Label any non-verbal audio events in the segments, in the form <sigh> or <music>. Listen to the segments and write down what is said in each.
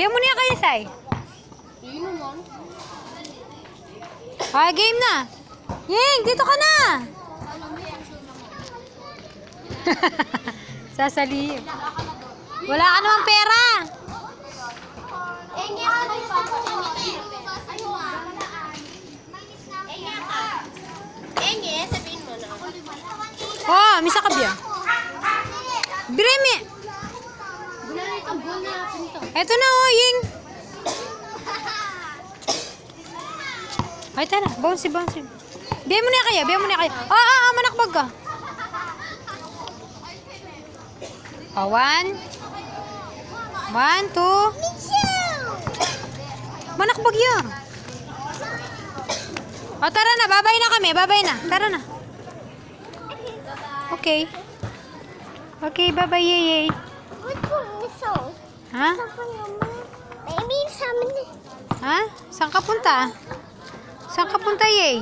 Biyan mo niya kayo, Sai. Ah, game na. Ying, dito ka na. <laughs> Sasali. Wala ka naman pera. Eh, Eh. Eh. Oh, misa ka biya. Biremi. Bunalay ka, buwan na natin ito. Na, oh, Ying. Ay, tara. Bouncy, bouncy. Biyan mo na kaya, biyan mo na kaya. Ah, ah, ah, manakbag ka. Oh, one. One, two. Manakbag yan. O, tara na. Babay na kami. Babay na. Tara na. Okay. Okay, bye-bye, yay, po, miso. Ha? Maybe sa. Ha? Saan ka punta? Saan ka punta, yay?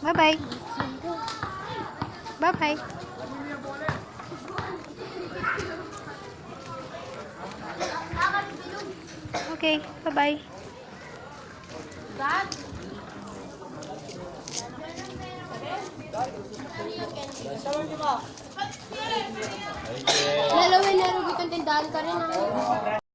Bye-bye. Bye-bye. Okay, bye-bye. Dad? Lalawin na rugi kang tindahan ka rin. ah.